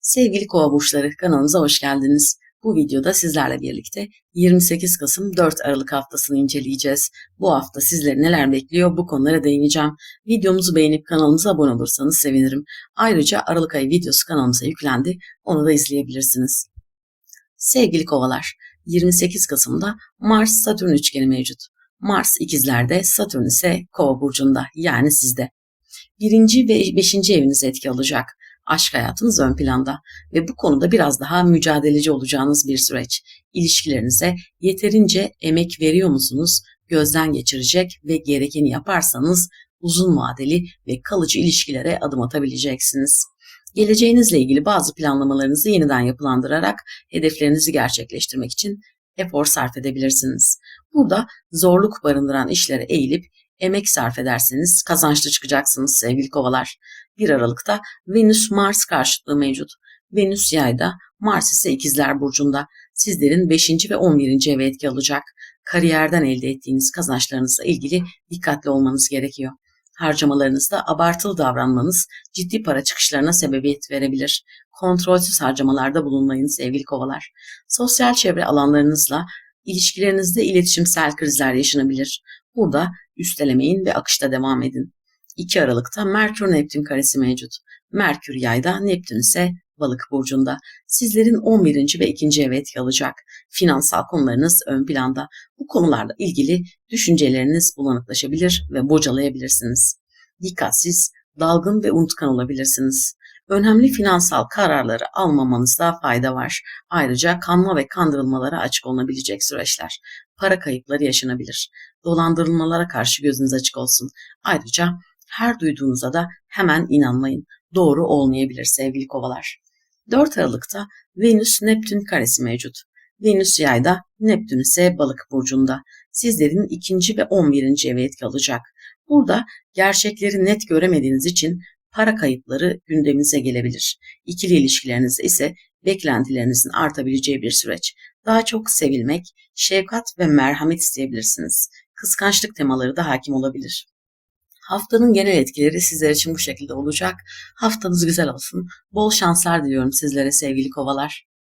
Sevgili kova burçları kanalımıza hoş geldiniz. Bu videoda sizlerle birlikte 28 Kasım 4 Aralık haftasını inceleyeceğiz. Bu hafta sizleri neler bekliyor bu konulara değineceğim. Videomuzu beğenip kanalımıza abone olursanız sevinirim. Ayrıca Aralık ayı videosu kanalımıza yüklendi. Onu da izleyebilirsiniz. Sevgili kovalar, 28 Kasım'da Mars-Satürn üçgeni mevcut. Mars ikizlerde, Satürn ise kova burcunda yani sizde. Birinci ve beşinci eviniz etki alacak. Aşk hayatınız ön planda ve bu konuda biraz daha mücadeleci olacağınız bir süreç. İlişkilerinize yeterince emek veriyor musunuz? Gözden geçirecek ve gerekeni yaparsanız uzun vadeli ve kalıcı ilişkilere adım atabileceksiniz. Geleceğinizle ilgili bazı planlamalarınızı yeniden yapılandırarak hedeflerinizi gerçekleştirmek için efor sarf edebilirsiniz. Burada zorluk barındıran işlere eğilip emek sarf ederseniz kazançlı çıkacaksınız sevgili kovalar. 1 Aralık'ta Venüs-Mars karşıtlığı mevcut. Venüs yayda, Mars ise ikizler burcunda. Sizlerin 5. ve 11. eve etki alacak. Kariyerden elde ettiğiniz kazançlarınızla ilgili dikkatli olmanız gerekiyor. Harcamalarınızda abartılı davranmanız ciddi para çıkışlarına sebebiyet verebilir. Kontrolsüz harcamalarda bulunmayın sevgili kovalar. Sosyal çevre alanlarınızla ilişkilerinizde iletişimsel krizler yaşanabilir. Burada üstelemeyin ve akışta devam edin. 2 Aralık'ta Merkür-Neptün karesi mevcut. Merkür yayda, Neptün ise balık burcunda. Sizlerin 11. ve 2. ev etki alacak. Finansal konularınız ön planda. Bu konularla ilgili düşünceleriniz bulanıklaşabilir ve bocalayabilirsiniz. Dikkatsiz, dalgın ve unutkan olabilirsiniz. Önemli finansal kararları almamanızda fayda var. Ayrıca kanma ve kandırılmalara açık olunabilecek süreçler. Para kayıpları yaşanabilir. Dolandırılmalara karşı gözünüz açık olsun. Ayrıca her duyduğunuza da hemen inanmayın. Doğru olmayabilir sevgili kovalar. 4 Aralık'ta Venüs-Neptün karesi mevcut. Venüs yayda, Neptün ise balık burcunda. Sizlerin 2. ve 11. eve etki alacak. Burada gerçekleri net göremediğiniz için para kayıpları gündeminize gelebilir. İkili ilişkilerinizde ise beklentilerinizin artabileceği bir süreç. Daha çok sevilmek, şefkat ve merhamet isteyebilirsiniz. Kıskançlık temaları da hakim olabilir. Haftanın genel etkileri sizler için bu şekilde olacak. Haftanız güzel olsun. Bol şanslar diliyorum sizlere sevgili kovalar.